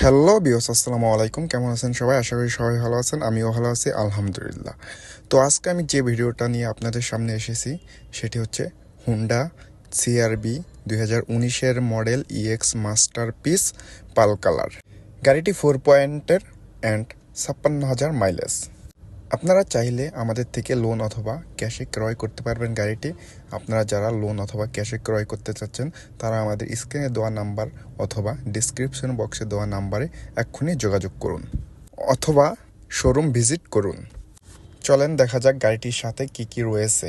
Hello বিহস আসসালামু আলাইকুম। কেমন আছেন সবাই? আশা করি সবাই ভালো আছেন। আমিও ভালো আছি, আলহামদুলিল্লাহ। তো আজকে আমি যে ভিডিওটা নিয়ে আপনাদের সামনে এসেছি, সেটি হচ্ছে হুন্ডা সিআরবি দুই হাজার উনিশের model EX masterpiece pearl colour. গাড়িটি ফোর পয়েন্টের অ্যান্ড ছাপ্পান্ন হাজার মাইলেজ আপনারা চাইলে আমাদের থেকে লোন অথবা ক্যাশে ক্রয় করতে পারবেন গাড়িটি। আপনারা যারা লোন অথবা ক্যাশে ক্রয় করতে চাচ্ছেন, তারা আমাদের স্ক্রিনে দেওয়া নাম্বার অথবা ডিসক্রিপশন বক্সে দেওয়া নাম্বারে এক্ষুনি যোগাযোগ করুন অথবা শোরুম ভিজিট করুন। চলেন দেখা যাক গাড়িটির সাথে কি কি রয়েছে।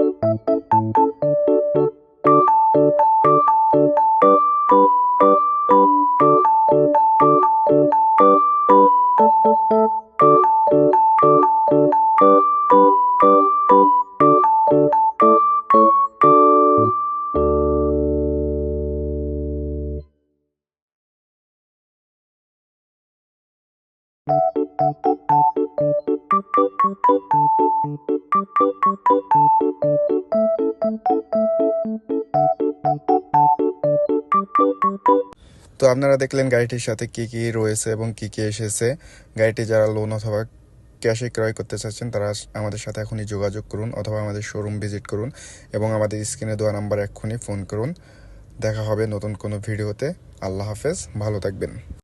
তো আপনারা দেখলেন গাড়িটির সাথে কি কি রয়েছে এবং কি কি এসেছে। গাড়িটি যারা লোন অথবা ক্যাশে ক্রয় করতে চাচ্ছেন, তারা আমাদের সাথে এখনই যোগাযোগ করুন অথবা আমাদের শোরুম ভিজিট করুন এবং আমাদের স্ক্রিনে দেওয়া নাম্বার এক্ষুনি ফোন করুন। দেখা হবে নতুন কোনো ভিডিওতে। আল্লাহ হাফেজ, ভালো থাকবেন।